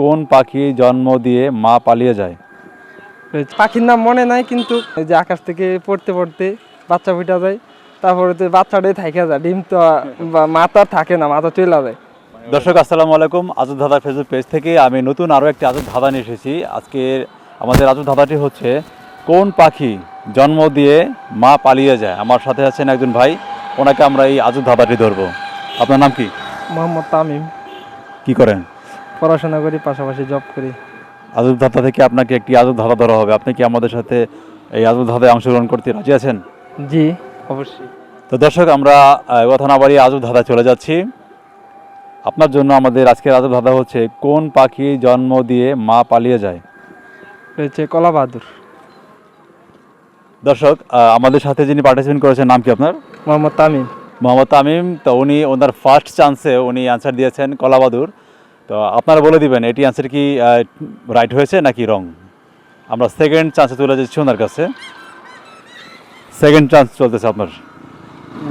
কোন পাখি জন্ম দিয়ে মা পালিয়ে যায়? পাখির নাম মনে নাই কিন্তু এই যে আকাশ থেকে পড়তে পড়তে বাচ্চা ফুটা যায় তারপরে তো বাচ্চাটাই থাইকা যায় ডিম তো আর- মা তো থাকে না মা তো চলে যায়। দর্শক আসসালামু আলাইকুম আজুদ ধাঁধা ফেসবুক পেজ থেকে আমি নতুন আরও একটি আজুদ ধাঁধা নিয়ে এসেছি। আজকে আমাদের আজুদ ধাঁধাটি হচ্ছে কোন পাখি জন্ম দিয়ে মা পালিয়ে যায়? আমার সাথে আছেন একজন ভাই ওনাকে আমরা এই আজুদ ধাঁধাটি ধরবো। আপনার নাম কি? মোহাম্মদ তামিম। কি করেন? পড়াশোনা করি পাশাপাশি জব করি। আজব ধাঁধা থেকে আপনাকে একটি আজব ধাঁধা ধরা হবে। আপনি কি আমাদের সাথে এই আজব ধাঁধায় অংশগ্রহণ করতে রাজি আছেন? জি অবশ্যই। তো দর্শক আমরা কথা না বাড়িয়ে আজব ধাঁধা চলে যাচ্ছি। আপনার জন্য আমাদের আজকের আজব ধাঁধা হচ্ছে কোন পাখি জন্ম দিয়ে মা পালিয়ে যায়? রয়েছে কলা বাহাদুর দর্শক আমাদের সাথে যিনি পার্টিসিপেট করেছেন নাম কি আপনার? মোহাম্মদ তামিম। মোহাম্মদ তামিম তো উনি ওনার ফার্স্ট চান্সে উনি অ্যান্সার দিয়েছেন কলাবাদুর তো আপনারা বলে দিবেন এটি অ্যান্সার কি রাইট হয়েছে নাকি রং আমরা সেকেন্ড চান্সে চলে যাচ্ছি ওনার কাছে। সেকেন্ড চান্স চলতেছে আপনার।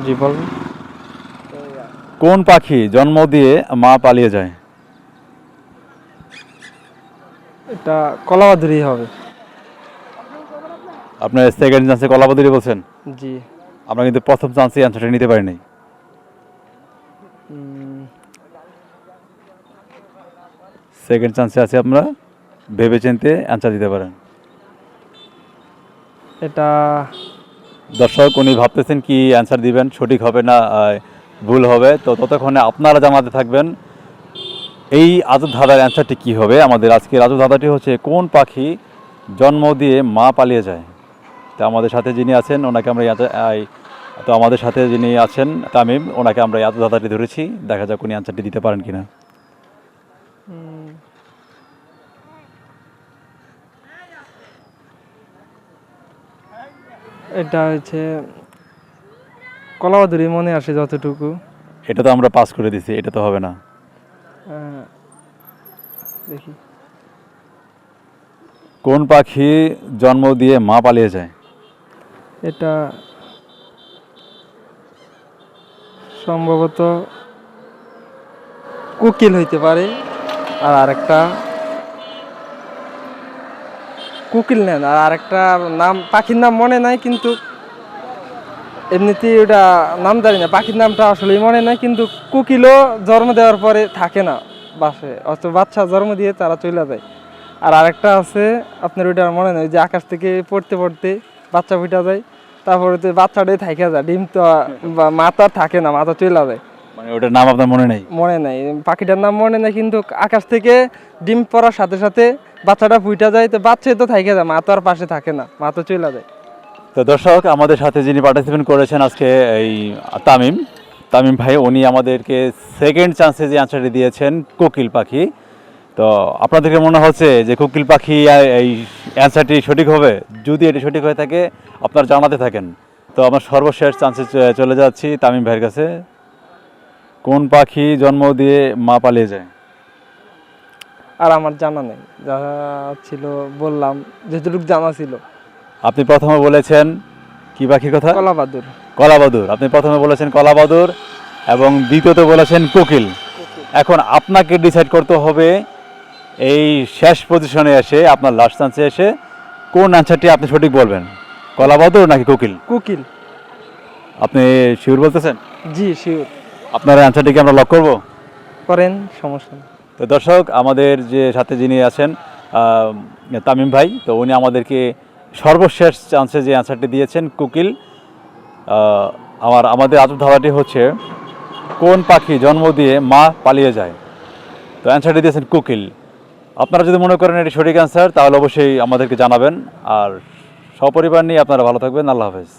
জি বলুন। কোন পাখি জন্ম দিয়ে মা পালিয়ে যায়? এটা কলা বাহাদুরই হবে আপনার সেকেন্ড চান্সে কলাবাদুরি বলছেন? জি। আমরা কিন্তু প্রথম চান্সে অ্যান্সারটা নিতে পারিনি সেকেন্ড চান্সে আছে আপনারা ভেবে চিনতে অ্যান্সার দিতে পারেন। এটা দর্শক উনি ভাবতেছেন কি অ্যান্সার দিবেন সঠিক হবে না ভুল হবে। তো ততক্ষণে আপনারা জানাতে থাকবেন। এই আজব ধাঁধার অ্যান্সারটি কি হবে? আমাদের আজকের আজব ধাঁধাটি হচ্ছে কোন পাখি জন্ম দিয়ে মা পালিয়ে যায়? তা আমাদের সাথে যিনি আছেন ওনাকে আমরা তো আমাদের সাথে যিনি আছেন তামিম ওনাকে আমরা এই আজব ধাঁধাটি ধরেছি। দেখা যাক উনি অ্যান্সারটি দিতে পারেন কিনা। এটা হচ্ছে কলাবাদুরি মনে আসে যতটুকু। এটা তো আমরা পাস করে দিছি এটা তো হবে না। দেখি। কোন পাখি জন্ম দিয়ে মা পালিয়ে যায়? এটা সম্ভবত কোকিল হইতে পারে। আর আরেকটা কোকিল নেন, আর আরেকটা নাম, পাখির নাম মনে নাই কিন্তু এমনিতেই ওটা নাম জানি না, পাখির নামটা আসলে মনে নাই কিন্তু কোকিলও জন্ম দেওয়ার পরে থাকে না বাসে অত বাচ্চা জন্ম দিয়ে তারা চলে যায়। আর আরেকটা আছে, আপনার ওইটা মনে নেই যে আকাশ থেকে পড়তে পড়তে বাচ্চা ফুটা যায়, তারপরে তো বাচ্চাটাই থাইকা যায়, ডিম তো আর- বা মা থাকে না, মাথা চলে যায়। মানে ওটার নাম আপনার মনে নেই? মনে নাই। পাখিটার নাম মনে নাই কিন্তু আকাশ থেকে ডিম পড়ার সাথে সাথে বাচ্চাটা ফুইটা যায় তো বাচ্চাই তো থাইকা যায় মা তো আর পাশে থাকে না মা তো চলে যায়। তো দর্শক আমাদের সাথে যিনি পার্টিসিপেন্ট করেছেন আজকে এই তামিম তামিম ভাই উনি আমাদেরকে সেকেন্ড চান্সে যে অ্যান্সারটি দিয়েছেন কোকিল পাখি। তো আপনাদেরকে মনে হচ্ছে যে কোকিল পাখি এই অ্যান্সারটি সঠিক হবে? যদি এটি সঠিক হয়ে থাকে আপনারা জানাতে থাকেন। তো আমার সর্বশেষ চান্সে চলে যাচ্ছি তামিম ভাইয়ের কাছে। কোন পাখি জন্ম দিয়ে মা পালিয়ে যায়? আর আমার জানা নেই। যা ছিল বললাম যেটুকু জানা ছিল। আপনি প্রথমে বলেছেন কি পাখির কথা? কলা বাহাদুর কলাবাদুর। আপনি প্রথমে বলেছেন কলাবাদুর এবং দ্বিতীয়তে বলেছেন কোকিল। এখন আপনাকে ডিসাইড করতে হবে এই শেষ পজিশনে এসে আপনার লাস্ট চান্সে এসে কোন অ্যান্সারটি আপনি সঠিক বলবেন? কলাবাদুর নাকি কোকিল? কোকিল। আপনি শিওর বলতেছেন? জি শিওর আপনার অ্যান্সারটিকে আমরা লক করব? করেন সমস্যা তো দর্শক আমাদের যে সাথে যিনি আছেন তামিম ভাই তো উনি আমাদেরকে সর্বশেষ চান্সে যে অ্যান্সারটি দিয়েছেন কুকিল আমার আমাদের আজব ধারাটি হচ্ছে কোন পাখি জন্ম দিয়ে মা পালিয়ে যায়? তো অ্যান্সারটি দিয়েছেন কোকিল। আপনারা যদি মনে করেন এটি সঠিক অ্যান্সার তাহলে অবশ্যই আমাদেরকে জানাবেন। আর সপরিবার নিয়ে আপনারা ভালো থাকবেন। আল্লাহ হাফেজ।